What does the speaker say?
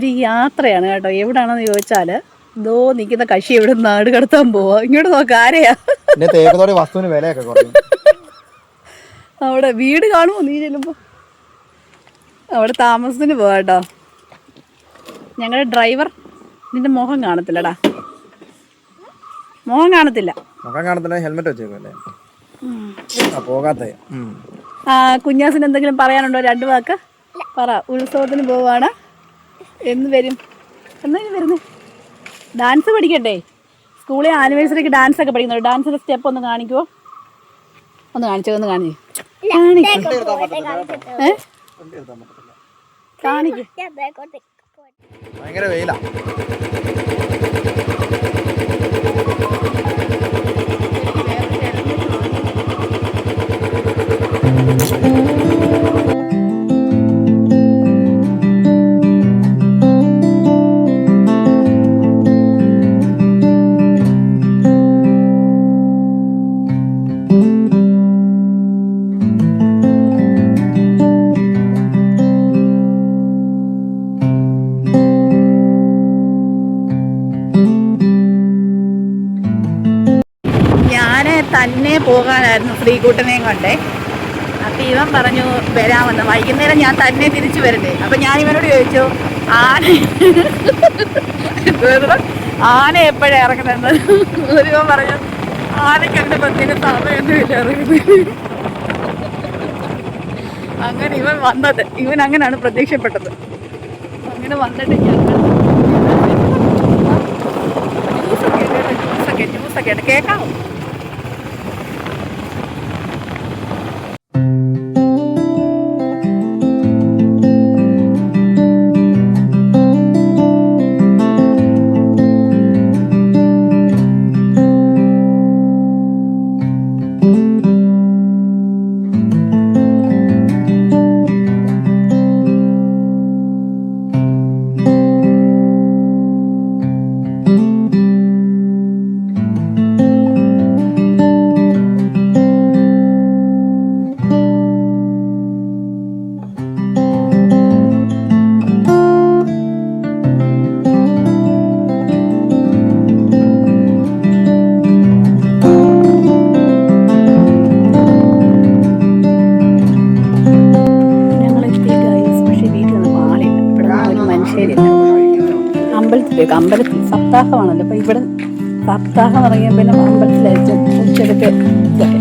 ഒരു യാത്രയാണ് കേട്ടോ. എവിടാണെന്ന് ചോദിച്ചാൽ ദോ നിൽക്കുന്ന കക്ഷി എവിടെ നാട് കടത്താൻ പോവാ? ഇങ്ങോട്ട് നോക്ക ആരെയാ? പിന്നെ തേക്കത്തോടെ വസ്തുവിന് വിലയൊക്കെ കുറയും. അവിടെ വീട് കാണുമോ നീ ചെല്ലുമ്പോൾ അവിടെ താമസത്തിന് പോവാ കേട്ടോ. ഞങ്ങളുടെ ഡ്രൈവർ നിന്റെ മുഖം കാണത്തില്ലടാ. മുഖം കാണത്തില്ല. മുഖം കാണത്തില്ല ഹെൽമെറ്റ് വെച്ചേക്കല്ലേ പോകാത്ത. ആ കുഞ്ഞാസിന് എന്തെങ്കിലും പറയാനുണ്ടോ? രണ്ട് വാക്ക് പറ. ഉത്സവത്തിന് പോവാണ്. എന്ന് വരും. എന്നാണ് വരുന്നത് ഡാൻസ് പഠിക്കട്ടെ സ്കൂളിൽ ആനിവേഴ്സറിക്ക് ഡാൻസ് ഒക്കെ പഠിക്കുന്നു ഡാൻസിന്റെ സ്റ്റെപ്പ് ഒന്ന് കാണിക്കുമോ ഒന്ന് കാണിച്ചോ ഒന്ന് കാണിച്ചു കാണിക്കൂ. ഭയങ്കര വെയിലാ. ഞാൻ തന്നെ പോകാനായിരുന്നു ശ്രീകൂട്ടനെയും കൊണ്ടേ. അപ്പം ഇവൻ പറഞ്ഞു വരാമെന്ന് വൈകുന്നേരം ഞാൻ തന്നെ തിരിച്ചു വരണ്ടേ അപ്പം ഞാൻ ഇവനോട് ചോദിച്ചു ആന? ആന എപ്പോഴാണ് ഇറങ്ങുന്നത്? ഒരുവൻ പറഞ്ഞു ആനയ്ക്ക് അങ്ങനെ പത്തിന് സമയമൊന്നുമില്ല ഇറങ്ങുന്നത്. അങ്ങനെ ഇവൻ വന്നത്. ഇവൻ അങ്ങനെയാണ് പ്രത്യക്ഷപ്പെട്ടത്. അങ്ങനെ വന്നിട്ട് ഞാൻ ന്യൂസൊക്കെ ന്യൂസൊക്കെ ന്യൂസൊക്കെ കേൾക്കാമോ അമ്പലത്തിൽ പോയി അമ്പലത്തിൽ സപ്താഹമാണല്ലോ. അപ്പൊ ഇവിടെ സപ്താഹം ഇറങ്ങിയ പിന്നെ അമ്പലത്തിലായിരിക്കും ഉച്ചയ്ക്ക് ഇതൊക്കെ